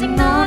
No.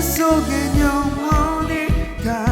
속엔 영원히 갇